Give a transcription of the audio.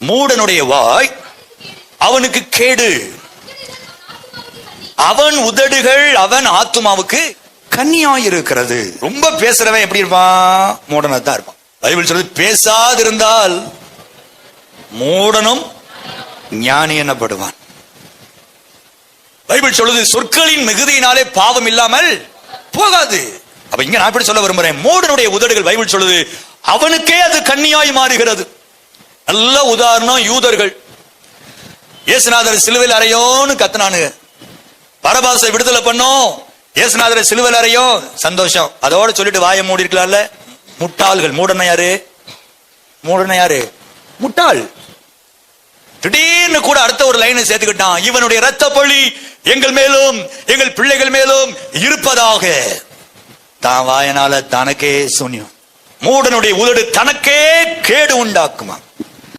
மூடனுடைய வாய் அவனுக்கு கேடு. அவன் உதடுகள் அவன் ஆத்துமாவுக்கு கன்னியாயிருக்கிறது. ரொம்ப பேசுறவன் எப்படி இருப்பான்? மூடனா தான் இருப்பான். பைபிள் சொல்றது பேசாதிருந்தால் மூடனும் ஞானி எனப்படுவான் பைபிள் சொல்லுது சொற்களின் மிகுதியினாலே பாவம் இல்லாமல் போகாது. அப்ப இங்க நான் எப்படி சொல்ல விரும்புறேன்? மூடனுடைய உதடுகள் பைபிள் சொல்லுது அவனுக்கே அது கண்ணியாய் மாறுகிறது. நல்ல உதாரணம் யூதர்கள். இயேசுநாதர் சிலுவையில் அறையோன்னு கத்தினானுங்க. பரபாசை விடுதலை பண்ணோம். இயேசுநாதர் சிலுவையில் அறையும். சந்தோஷம். அதோட சொல்லிட்டு வாயை மூடி இருக்கலாம்ல முட்டாள்கள். மூடன யாரு? மூடன யாரு? முட்டாள். திடீர்னு கூட அடுத்த ஒரு லைனை சேர்த்துக்கிட்டான். இவனுடைய ரத்த பழி எங்கள் மேலும் எங்கள் பிள்ளைகள் மேலும் இருப்பதாக. தான் வாயனால தனக்கே சூன்யம். மூடனுடைய உதடு தனக்கே கேடு உண்டாக்குமா